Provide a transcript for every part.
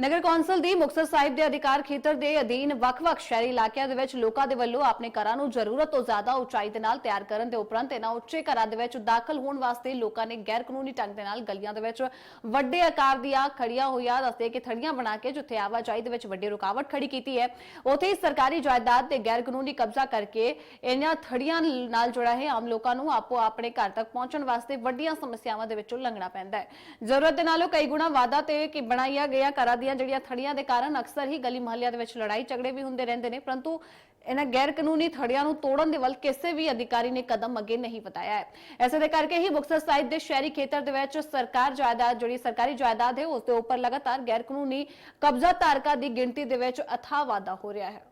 ਨਗਰ council ਦੀ ਮੁਕਤਸਰ ਸਾਹਿਬ ਦੇ ਅਧਿਕਾਰ ਖੇਤਰ ਦੇ ਅਧੀਨ ਵੱਖ-ਵੱਖ ਸ਼ਹਿਰੀ ਇਲਾਕਿਆਂ ਦੇ ਵਿੱਚ ਲੋਕਾਂ ਦੇ ਵੱਲੋਂ ਆਪਣੇ ਘਰਾਂ ਨੂੰ ਜ਼ਰੂਰਤ ਤੋਂ ਜ਼ਿਆਦਾ ਉਚਾਈ ਦੇ ਨਾਲ ਤਿਆਰ ਕਰਨ ਦੇ ਉਪਰੰਤ ਇਹਨਾਂ ਉੱਚੇ ਘਰਾਂ ਦੇ ਵਿੱਚ ਦਾਖਲ ਹੋਣ ਵਾਸਤੇ ਲੋਕਾਂ ਨੇ ਗੈਰ ਕਾਨੂੰਨੀ ਢੰਗ ਦੇ ਨਾਲ ਗਲੀਆਂ ਦੇ ਵਿੱਚ ਵੱਡੇ ਆਕਾਰ ਦੀਆਂ ਖੜੀਆਂ ਹੋਈਆਂ ਦੱਸਦੇ ਕਿ ਥੜੀਆਂ ਬਣਾ ਕੇ ਜਿੱਥੇ ਆਵਾਜਾਈ ਦੇ ਵਿੱਚ ਵੱਡੀ ਰੁਕਾਵਟ ਖੜੀ ਕੀਤੀ ਹੈ। ਉੱਥੇ ਹੀ ਸਰਕਾਰੀ ਜਾਇਦਾਦ ਤੇ ਗੈਰ ਕਾਨੂੰਨੀ ਕਬਜ਼ਾ ਕਰਕੇ ਇਹਨਾਂ ਥੜੀਆਂ ਨਾਲ ਜੁੜਾ ਹੈ ਆਮ ਲੋਕਾਂ ਨੂੰ ਆਪੋ ਆਪਣੇ ਘਰ ਤੱਕ ਪਹੁੰਚਣ ਵਾਸਤੇ ਵੱਡੀਆਂ ਸਮੱਸਿਆਵਾਂ ਦੇ ਵਿੱਚੋਂ ਲੰਘਣਾ ਪੈਂਦਾ ਹੈ। ਜ਼ਰੂਰਤ ਦੇ ਨਾਲੋਂ ਕਈ ਗੁਣਾ ਵਾਧਾ ਤੇ ਕਿ ਬਣਾਈਆਂ ਗਿਆ ਘਰਾਂ ਦੀਆਂ ਜਿਹੜੀਆਂ ਥੜੀਆਂ ਦੇ ਕਾਰਨ ਅਕਸਰ ਹੀ ਗਲੀ ਮੁਹੱਲਿਆਂ ਦੇ ਵਿੱਚ ਲੜਾਈ ਝਗੜੇ ਵੀ ਹੁੰਦੇ ਰਹਿੰਦੇ ਨੇ, ਪਰੰਤੂ ਇਹਨਾਂ ਗੈਰ ਕਾਨੂੰਨੀ ਥੜੀਆਂ ਨੂੰ ਤੋੜਨ ਦੇ ਵੱਲ ਕਿਸੇ ਵੀ ਅਧਿਕਾਰੀ ਨੇ ਕਦਮ ਅੱਗੇ ਨਹੀਂ ਵਧਾਇਆ ਹੈ। ਐਸੇ ਦੇ ਕਰਕੇ ਹੀ ਮੁਕਤਸਰ ਸਾਹਿਬ ਦੇ ਸ਼ਹਿਰੀ ਖੇਤਰ ਦੇ ਵਿੱਚ ਸਰਕਾਰ ਜਾਇਦਾਦ, ਜਿਹੜੀ ਸਰਕਾਰੀ ਜਾਇਦਾਦ ਹੈ, ਉਸ ਦੇ ਉੱਪਰ ਲਗਾਤਾਰ ਗੈਰ ਕਾਨੂੰਨੀ ਕਬਜ਼ਾ ਧਾਰਕਾਂ ਦੀ ਗਿਣਤੀ ਦੇ ਵਿੱਚ ਅਥਾਹ ਵਾਧਾ ਹੋ ਰਿਹਾ ਹੈ।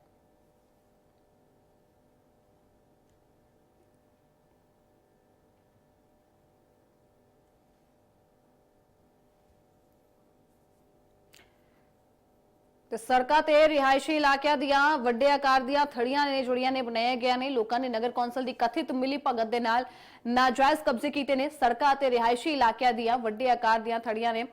ਤੇ ਸੜਕਾਂ ਤੇ ਰਿਹਾਇਸ਼ੀ ਇਲਾਕਿਆਂ ਦੀਆਂ ਵੱਡੇ ਆਕਾਰ ਦੀਆਂ ਥੜੀਆਂ ਨੇ ਜੁੜੀਆਂ ਨੇ ਬਣਾਇਆ ਗਿਆ ਨੇ ਲੋਕਾਂ ਨੇ ਨਗਰ ਕੌਂਸਲ ਦੀ ਕਥਿਤ ਮਿਲੀ ਭਗਤ ਦੇ ਨਾਲ ਨਾਜਾਇਜ਼ ਕਬਜ਼ੇ ਕੀਤੇ ਨੇ ਸੜਕਾਂ ਤੇ ਰਿਹਾਇਸ਼ੀ ਇਲਾਕਿਆਂ ਦੀਆਂ ਵੱਡੇ ਆਕਾਰ ਦੀਆਂ ਥੜੀਆਂ ਨੇ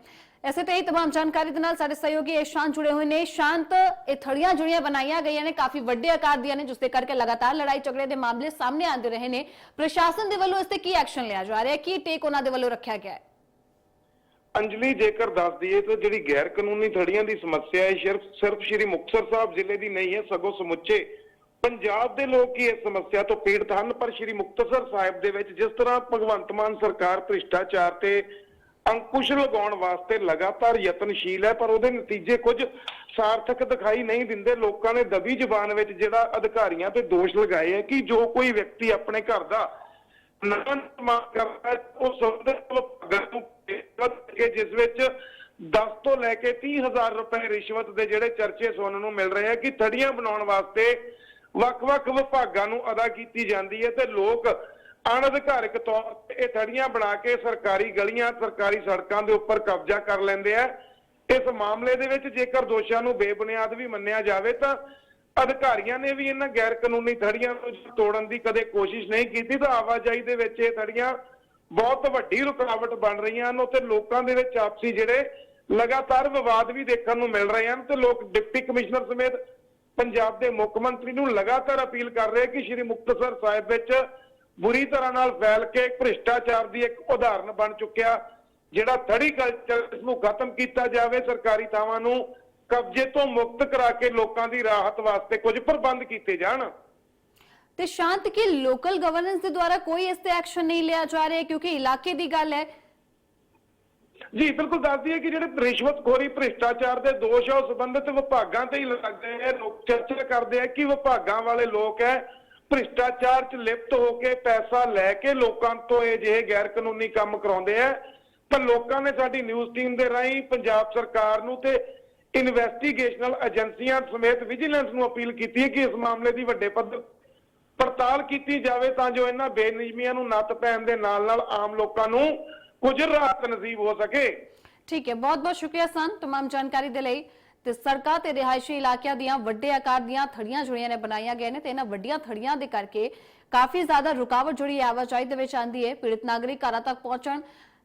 ਐਸੇ ਤੇ ਹੀ तमाम ਜਾਣਕਾਰੀ ਦੇ ਨਾਲ ਸਾਡੇ ਸਹਿਯੋਗੀ ਇਹ ਸ਼ਾਂਤ ਜੁੜੇ ਹੋਏ ਨੇ ਸ਼ਾਂਤ ਇਹ ਥੜੀਆਂ ਜਿਹੜੀਆਂ ਬਣਾਈਆਂ ਗਈਆਂ ਨੇ ਕਾਫੀ ਵੱਡੇ ਆਕਾਰ ਦੀਆਂ ਨੇ ਜਿਸ ਦੇ ਕਰਕੇ ਲਗਾਤਾਰ ਲੜਾਈ ਝਗੜੇ ਦੇ ਮਾਮਲੇ ਸਾਹਮਣੇ ਆਉਂਦੇ ਰਹੇ ਨੇ ਪ੍ਰਸ਼ਾਸਨ ਦੇ ਵੱਲੋਂ ਇਸ ਤੇ ਕੀ ਐਕਸ਼ਨ ਲਿਆ ਜਾ ਰਿਹਾ ਹੈ ਕੀ ਟੇਕ ਉਹਨਾਂ ਦੇ ਵੱਲੋਂ ਰੱਖਿਆ ਗਿਆ ਹੈ ਅੰਜਲੀ ਜੇਕਰ ਦੱਸ ਦਈਏ ਤਾਂ ਜਿਹੜੀ ਗੈਰ ਕਾਨੂੰਨੀ ਥੜੀਆਂ ਦੀ ਸਮੱਸਿਆ ਹੈ ਸਿਰਫ ਸਿਰਫ ਸ਼੍ਰੀ ਮੁਕਤਸਰ ਸਾਹਿਬ ਜ਼ਿਲ੍ਹੇ ਦੀ ਨਹੀਂ ਹੈ ਸਗੋਂ ਸਮੁੱਚੇ ਪੰਜਾਬ ਦੇ ਲੋਕ ਹੀ ਇਸ ਸਮੱਸਿਆ ਤੋਂ ਪੀੜਤ ਹਨ। ਪਰ ਸ਼੍ਰੀ ਮੁਕਤਸਰ ਸਾਹਿਬ ਦੇ ਵਿੱਚ ਜਿਸ ਤਰ੍ਹਾਂ ਭਗਵੰਤ ਮਾਨ ਸਰਕਾਰ ਭ੍ਰਿਸ਼ਟਾਚਾਰ ਤੇ ਅੰਕੁਸ਼ ਲਗਾਉਣ ਵਾਸਤੇ ਲਗਾਤਾਰ ਯਤਨਸ਼ੀਲ ਹੈ ਪਰ ਉਹਦੇ ਨਤੀਜੇ ਕੁਝ ਸਾਰਥਕ ਦਿਖਾਈ ਨਹੀਂ ਦਿੰਦੇ। ਲੋਕਾਂ ਨੇ ਦਬੀ ਜ਼ਬਾਨ ਵਿੱਚ ਜਿਹੜਾ ਅਧਿਕਾਰੀਆਂ ਤੇ ਦੋਸ਼ ਲਗਾਏ ਹੈ ਕਿ ਜੋ ਕੋਈ ਵਿਅਕਤੀ ਆਪਣੇ ਘਰ ਦਾ ਨਵਾਂ ਨਿਰਮਾਣ ਕਰਦਾ ਹੈ, ਉਹ ਸੰਬੰਧਿਤ ਵਿਭਾਗਾਂ ਨੂੰ ਕੇ ਜਿਸ ਵਿੱਚ 10 ਤੋਂ ਲੈ ਕੇ 30000 ਰੁਪਏ ਰਿਸ਼ਵਤ ਦੇ ਜਿਹੜੇ ਚਰਚੇ ਸੁਣਨ ਨੂੰ ਮਿਲ ਰਹੇ ਆ ਕਿ ਥੜੀਆਂ ਬਣਾਉਣ ਵਾਸਤੇ ਵੱਖ-ਵੱਖ ਵਿਭਾਗਾਂ ਨੂੰ ਅਦਾ ਕੀਤੀ ਜਾਂਦੀ ਹੈ ਤੇ ਲੋਕ ਅਣਅਧਿਕਾਰਿਤ ਤੌਰ ਤੇ ਇਹ ਥੜੀਆਂ ਬਣਾ ਕੇ ਸਰਕਾਰੀ ਗਲੀਆਂ, ਸਰਕਾਰੀ ਸੜਕਾਂ ਦੇ ਉੱਪਰ ਕਬਜ਼ਾ ਕਰ ਲੈਂਦੇ ਆ ਇਸ ਮਾਮਲੇ ਦੇ ਵਿੱਚ ਜੇਕਰ ਦੋਸ਼ਾਂ ਨੂੰ ਬੇਬੁਨਿਆਦ ਵੀ ਮੰਨਿਆ ਜਾਵੇ ਤਾਂ ਅਧਿਕਾਰੀਆਂ ਨੇ ਵੀ ਇਹਨਾਂ ਗੈਰ ਕਾਨੂੰਨੀ ਥੜੀਆਂ ਨੂੰ ਤੋੜਨ ਦੀ ਕਦੇ ਕੋਸ਼ਿਸ਼ ਨਹੀਂ ਕੀਤੀ, ਤਾਂ ਆਵਾਜਾਈ ਦੇ ਵਿੱਚ ਇਹ ਥੜੀਆਂ ਬਹੁਤ ਵੱਡੀ ਰੁਕਾਵਟ ਬਣ ਰਹੀਆਂ ਹਨ। ਉੱਥੇ ਲੋਕਾਂ ਦੇ ਵਿੱਚ ਆਪਸੀ ਜਿਹੜੇ ਲਗਾਤਾਰ ਵਿਵਾਦ ਵੀ ਦੇਖਣ ਨੂੰ ਮਿਲ ਰਹੇ ਹਨ ਤੇ ਲੋਕ ਡਿਪਟੀ ਕਮਿਸ਼ਨਰ ਸਮੇਤ ਪੰਜਾਬ ਦੇ ਮੁੱਖ ਮੰਤਰੀ ਨੂੰ ਲਗਾਤਾਰ ਅਪੀਲ ਕਰ ਰਹੇ ਕਿ ਸ਼੍ਰੀ ਮੁਕਤਸਰ ਸਾਹਿਬ ਵਿੱਚ ਬੁਰੀ ਤਰ੍ਹਾਂ ਨਾਲ ਫੈਲ ਕੇ ਭ੍ਰਿਸ਼ਟਾਚਾਰ ਦੀ ਇੱਕ ਉਦਾਹਰਨ ਬਣ ਚੁੱਕਿਆ, ਜਿਹੜਾ ਥੜੀ ਕਲਚਰ ਇਸ ਨੂੰ ਖਤਮ ਕੀਤਾ ਜਾਵੇ, ਸਰਕਾਰੀ ਥਾਵਾਂ ਨੂੰ ਕਬਜ਼ੇ ਤੋਂ ਮੁਕਤ ਕਰਾ ਕੇ ਲੋਕਾਂ ਦੀ ਰਾਹਤ ਵਾਸਤੇ ਕੁਝ ਪ੍ਰਬੰਧ ਕੀਤੇ ਜਾਣ। ਤੇ ਸ਼ਾਂਤ ਕੀ ਲੋਕਲ ਗਵਰਨੈਂਸ ਦੇ ਦੁਆਰਾ ਕੋਈ ਇਸ ਤੇ ਐਕਸ਼ਨ ਨਹੀਂ ਲਿਆ ਜਾ ਰਿਹਾ, ਕਿਉਂਕਿ ਇਲਾਕੇ ਦੀ ਗੱਲ ਹੈ। ਜੀ, ਬਿਲਕੁਲ ਦੱਸਦੀ ਹੈ ਕਿ ਜਿਹੜੇ ਰਿਸ਼ਵਤਖੋਰੀ ਭ੍ਰਿਸ਼ਟਾਚਾਰ ਦੇ ਦੋਸ਼ ਆ, ਉਹ ਸੰਬੰਧਿਤ ਵਿਭਾਗਾਂ ਤੇ ਹੀ ਲੱਗਦੇ ਆ। ਲੋਕ ਚਰਚਾ ਕਰਦੇ ਆ ਕਿ ਵਿਭਾਗਾਂ ਵਾਲੇ ਲੋਕ ਹੈ, ਭ੍ਰਿਸ਼ਟਾਚਾਰ 'ਚ ਲਿਪਤ ਹੋ ਕੇ ਪੈਸਾ ਲੈ ਕੇ ਲੋਕਾਂ ਤੋਂ ਇਹ ਜਿਹੇ ਗੈਰ ਕਾਨੂੰਨੀ ਕੰਮ ਕਰਾਉਂਦੇ ਆ। ਪਰ ਲੋਕਾਂ ਨੇ ਸਾਡੀ ਨਿਊਜ਼ ਟੀਮ ਦੇ ਰਾਹੀਂ ਪੰਜਾਬ ਸਰਕਾਰ ਨੂੰ ਤੇ ਇਨਵੈਸਟੀਗੇਸ਼ਨਲ ਏਜੰਸੀਆਂ ਸਮੇਤ ਵਿਜੀਲੈਂਸ ਨੂੰ ਅਪੀਲ ਕੀਤੀ ਹੈ ਕਿ ਇਸ ਮਾਮਲੇ ਦੀ ਵੱਡੇ ਪੱਧਰ ਪੜਤਾਲ ਕੀਤੀ ਜਾਵੇ ਤਾਂ ਜੋ ਇਹਨਾਂ ਬੇਨਿਯਮੀਆਂ ਨੂੰ ਨੱਥ ਪੈਣ ਦੇ ਨਾਲ ਨਾਲ ਆਮ ਲੋਕਾਂ ਨੂੰ ਕੁਝ ਰਾਹਤ ਨਸੀਬ ਹੋ ਸਕੇ ਠੀਕ ਹੈ ਬਹੁਤ ਬਹੁਤ ਸ਼ੁਕਰੀਆ ਸਨ तमाम ਜਾਣਕਾਰੀ ਦੇ ਲਈ ਤੇ ਸੜਕਾਂ ਤੇ ਰਿਹਾਇਸ਼ੀ ਇਲਾਕਿਆਂ ਦੀਆਂ ਵੱਡੇ ਆਕਾਰ ਦੀਆਂ ਥੜੀਆਂ ਜਿਹੜੀਆਂ ਨੇ ਬਣਾਈਆਂ ਗਏ ਨੇ ਤੇ ਇਹਨਾਂ ਵੱਡੀਆਂ ਥੜੀਆਂ ਦੇ ਕਰਕੇ ਕਾਫੀ ਜ਼ਿਆਦਾ ਰੁਕਾਵਟ ਜਿਹੜੀ ਹੈ ਆਵਾਜਾਈ ਦੇ ਵਿੱਚ ਆਂਦੀ ਹੈ ਪੀੜਤ ਨਾਗਰਿਕ ਘਰਾਂ ਤੱਕ ਪਹੁੰਚਣ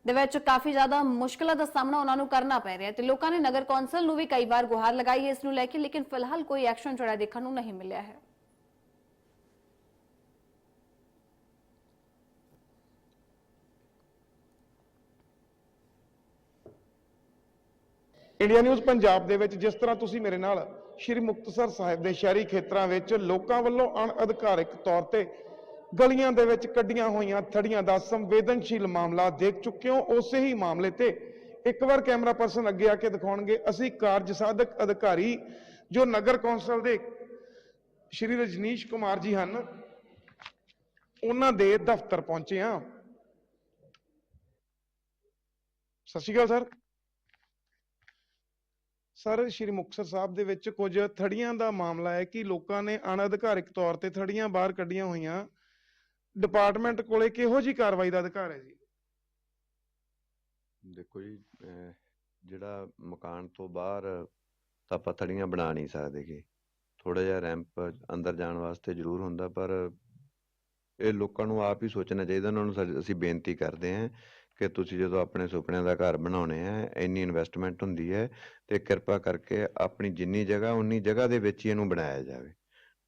ਦੇ ਵਿੱਚ ਕਾਫੀ ਜ਼ਿਆਦਾ ਮੁਸ਼ਕਲਾਂ ਦਾ ਸਾਹਮਣਾ ਉਹਨਾਂ ਨੂੰ ਕਰਨਾ ਪੈ ਰਿਹਾ ਹੈ ਤੇ ਲੋਕਾਂ ਨੇ ਨਗਰ ਕੌਂਸਲ ਨੂੰ ਵੀ ਕਈ ਵਾਰ ਗੁਹਾਰ ਲਗਾਈ ਹੈ ਇਸ ਨੂੰ ਲੈ ਕੇ ਲੇਕਿਨ ਫਿਲਹਾਲ ਕੋਈ ਐਕਸ਼ਨ ਜਿਹੜਾ ਦੇਖਣ ਨੂੰ ਨਹੀਂ ਮਿਲਿਆ ਹੈ ਇੰਡੀਆ ਨਿਊਜ਼ ਪੰਜਾਬ ਦੇ ਵਿੱਚ, ਜਿਸ ਤਰ੍ਹਾਂ ਤੁਸੀਂ ਮੇਰੇ ਨਾਲ ਸ਼੍ਰੀ ਮੁਕਤਸਰ ਸਾਹਿਬ ਦੇ ਸ਼ਹਿਰੀ ਖੇਤਰਾਂ ਵਿੱਚ ਲੋਕਾਂ ਵੱਲੋਂ ਅਣਅਧਿਕਾਰਿਕ ਤੌਰ ਤੇ ਗਲੀਆਂ ਦੇ ਵਿੱਚ ਕੱਢੀਆਂ ਹੋਈਆਂ ਥੜੀਆਂ ਦਾ ਸੰਵੇਦਨਸ਼ੀਲ ਮਾਮਲਾ ਦੇਖ ਚੁੱਕੇ ਹੋ, ਉਸੇ ਹੀ ਮਾਮਲੇ ਤੇ ਇੱਕ ਵਾਰ ਕੈਮਰਾ ਪਰਸਨ ਅੱਗੇ ਆ ਕੇ ਦਿਖਾਉਣਗੇ। ਅਸੀਂ ਕਾਰਜ ਸਾਧਕ ਅਧਿਕਾਰੀ, ਜੋ ਨਗਰ ਕੌਂਸਲ ਦੇ ਸ਼੍ਰੀ ਰਜਨੀਸ਼ ਕੁਮਾਰ ਜੀ ਹਨ, ਉਹਨਾਂ ਦੇ ਦਫ਼ਤਰ ਪਹੁੰਚੇ ਹਾਂ। ਸਤਿ ਸ਼੍ਰੀ ਅਕਾਲ, ਸਰ। ਸਰ, ਸ਼੍ਰੀ ਮੁਕਤਸਰ ਸਾਹਿਬ ਦੇ ਵਿੱਚ ਕੁਝ ਥੜੀਆਂ ਦਾ ਮਾਮਲਾ ਹੈ ਕਿ ਲੋਕਾਂ ਨੇ ਅਣਅਧਿਕਾਰਿਕ ਤੌਰ ਤੇ ਥੜੀਆਂ ਬਾਹਰ ਕੱਢੀਆਂ ਹੋਈਆਂ। ਡਿਪਾਰਟਮੈਂਟ ਕੋਲੇ ਕਿਹੋ ਜੀ ਕਾਰਵਾਈ ਦਾ ਅਧਿਕਾਰ ਹੈ ਜੀ? ਦੇਖੋ ਜੀ, ਅਹ ਜਿਹੜਾ ਮਕਾਨ ਤੋਂ ਬਾਹਰ ਤਾਂ ਆਪਾਂ ਥੜੀਆਂ ਬਣਾ ਨਹੀਂ ਸਕਦੇਗੇ ਥੋੜਾ ਜਿਹਾ ਰੈਂਪ ਅੰਦਰ ਜਾਣ ਵਾਸਤੇ ਜ਼ਰੂਰ ਹੁੰਦਾ, ਪਰ ਇਹ ਲੋਕਾਂ ਨੂੰ ਆਪ ਹੀ ਸੋਚਣਾ ਚਾਹੀਦਾ, ਉਹਨਾਂ ਨੂੰ ਸਾਡੀ- ਅਸੀਂ ਬੇਨਤੀ ਕਰਦੇ ਹਾਂ ਕਿ ਤੁਸੀਂ ਜਦੋਂ ਆਪਣੇ ਸੁਪਨਿਆਂ ਦਾ ਘਰ ਬਣਾਉਣੇ ਆ ਇੰਨੀ ਇਨਵੈਸਟਮੈਂਟ ਹੁੰਦੀ ਹੈ ਤੇ ਕਿਰਪਾ ਕਰਕੇ ਆਪਣੀ ਜਿੰਨੀ ਜਗ੍ਹਾ ਉਨੀ ਜਗ੍ਹਾ ਦੇ ਵਿੱਚ ਹੀ ਇਹਨੂੰ ਬਣਾਇਆ ਜਾਵੇ।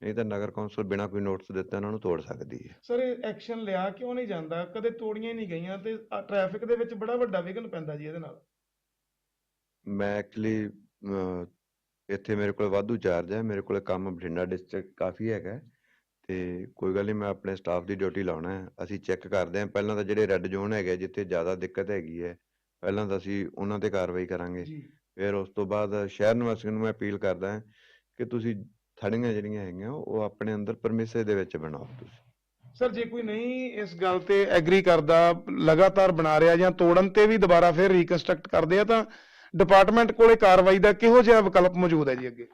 ਨਹੀਂ ਤਾਂ ਨਗਰ ਕੌਂਸਲ ਬਿਨਾਂ ਕੋਈ ਨੋਟਿਸ ਦਿੱਤੇ ਉਹਨਾਂ ਨੂੰ ਤੋੜ ਸਕਦੀ ਹੈ। ਸਰ ਇਹ ਐਕਸ਼ਨ ਲਿਆ ਕਿਉਂ ਨਹੀਂ ਜਾਂਦਾ? ਕਦੇ ਤੋੜੀਆਂ ਹੀ ਨਹੀਂ ਗਈਆਂ ਤੇ ਟ੍ਰੈਫਿਕ ਦੇ ਵਿੱਚ ਬੜਾ ਵੱਡਾ ਵਿਘਨ ਪੈਂਦਾ ਜੀ ਇਹਦੇ ਨਾਲ। ਮੈਂ ਐਕਚੁਅਲੀ ਇੱਥੇ ਮੇਰੇ ਕੋਲ ਵਾਧੂ ਚਾਰਜ ਹੈ। ਮੇਰੇ ਕੋਲ ਕੰਮ ਬਠਿੰਡਾ ਡਿਸਟ੍ਰਿਕਟ ਕਾਫੀ ਹੈਗਾ ਤੇ ਕੋਈ ਗੱਲ ਨਹੀਂ ਮੈਂ ਆਪਣੇ ਸਟਾਫ ਦੀ ਡਿਊਟੀ ਲਾਉਣਾ ਹੈ। ਅਸੀਂ ਚੈੱਕ ਕਰਦੇ ਹਾਂ। ਪਹਿਲਾਂ ਤਾਂ ਜਿਹੜੇ ਰੈੱਡ ਜ਼ੋਨ ਹੈਗੇ ਜਿੱਥੇ ਜ਼ਿਆਦਾ ਦਿੱਕਤ ਹੈਗੀ ਹੈ ਪਹਿਲਾਂ ਤਾਂ ਅਸੀਂ ਉਹਨਾਂ ਤੇ ਕਾਰਵਾਈ ਕਰਾਂਗੇ। ਫਿਰ ਉਸ ਤੋਂ ਬਾਅਦ ਸ਼ਹਿਰ ਨਿਵਾਸੀਆਂ ਨੂੰ ਮੈਂ ਅਪੀਲ ਕਰਦਾ ਹਾਂ ਕਿ ਤੁਸੀਂ ਥੜੀਆਂ ਜਿਹੜੀਆਂ ਹੈਗੀਆਂ ਉਹ ਆਪਣੇ ਅੰਦਰ ਪਰਮਿਸੇ ਦੇ ਵਿੱਚ ਬਣਾਓ ਤੁਸੀਂ। ਸਰ ਜੇ ਕੋਈ ਨਹੀਂ ਇਸ ਗੱਲ ਤੇ ਐਗਰੀ ਕਰਦਾ ਲਗਾਤਾਰ ਬਣਾ ਰਿਹਾ ਜਾਂ ਤੋੜਨ ਤੇ ਵੀ ਦੁਬਾਰਾ ਫਿਰ ਰੀਕਨਸਟਰਕਟ ਕਰਦੇ ਆ ਤਾਂ ਡਿਪਾਰਟਮੈਂਟ ਕੋਲੇ ਕਾਰਵਾਈ ਦਾ ਕਿਹੋ ਜਿਹਾ ਵਿਕਲਪ ਮੌਜੂਦ ਹੈ ਜੀ ਅੱਗੇ?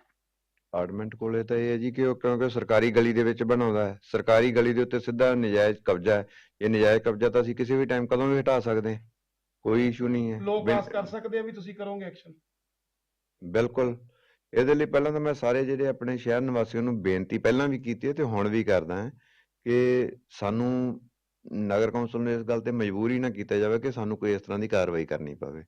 ਅਪਾਰਟਮੈਂਟ ਕੋਲੇ ਤਾਂ ਇਹ ਹੈ ਜੀ ਕਿ ਉਹ ਕਿਉਂਕਿ ਸਰਕਾਰੀ ਗਲੀ ਦੇ ਵਿੱਚ ਬਣਾਉਂਦਾ ਹੈ। ਸਰਕਾਰੀ ਗਲੀ ਦੇ ਉੱਤੇ ਸਿੱਧਾ ਨਜਾਇਜ਼ ਕਬਜ਼ਾ ਹੈ। ਇਹ ਨਜਾਇਜ਼ ਕਬਜ਼ਾ ਤਾਂ ਅਸੀਂ ਕਿਸੇ ਵੀ ਟਾਈਮ ਕਦੋਂ ਵੀ ਹਟਾ ਸਕਦੇ ਹਾਂ। ਕੋਈ ਇਸ਼ੂ ਨਹੀਂ ਹੈ। ਲੋਕ ਆਸ ਕਰ ਸਕਦੇ ਆ ਵੀ ਤੁਸੀਂ ਕਰੋਗੇ ਐਕਸ਼ਨ ਬਿਲਕੁਲ। ਇਹਦੇ ਲਈ ਪਹਿਲਾਂ ਤਾਂ ਮੈਂ ਸਾਰੇ ਜਿਹੜੇ ਆਪਣੇ ਸ਼ਹਿਰ ਨਿਵਾਸੀਆਂ ਨੂੰ ਬੇਨਤੀ ਪਹਿਲਾਂ ਵੀ ਕੀਤੀ ਹੈ ਤੇ ਹੁਣ ਵੀ ਕਰਦਾ ਹਾਂ ਕਿ ਸਾਨੂੰ ਨਗਰ ਕੌਂਸਲ ਨੂੰ ਇਸ ਗੱਲ ਤੇ ਮਜਬੂਰ ਨਾ ਕੀਤਾ ਜਾਵੇ ਕਿ ਸਾਨੂੰ ਕੋਈ ਇਸ ਤਰ੍ਹਾਂ ਦੀ ਕਾਰਵਾਈ ਕਰਨੀ ਪਵੇ।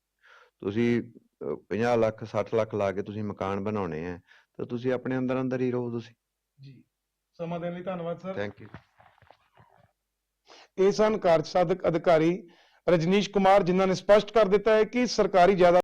ਤੁਸੀਂ 50 ਲੱਖ 60 ਲੱਖ ਲਾ ਕੇ ਤੁਸੀਂ ਮਕਾਨ ਬਣਾਉਣੇ ਆ ਤਾਂ ਤੁਸੀਂ ਆਪਣੇ ਅੰਦਰ ਅੰਦਰ ਹੀ ਰਹੋ ਤੁਸੀਂ। ਜੀ। ਸਮਾਂ ਦੇਣ ਲਈ ਧੰਨਵਾਦ ਸਰ। ਥੈਂਕ ਯੂ ਇਹ ਸਨ ਕਾਰਜ ਸਾਧਕ ਅਧਿਕਾਰੀ ਰਜਨੀਸ਼ ਕੁਮਾਰ ਜਿਨ੍ਹਾਂ ਨੇ ਸਪਸ਼ਟ ਕਰ ਦਿੱਤਾ ਹੈ ਕਿ ਸਰਕਾਰੀ ਜਾਇਦਾਦ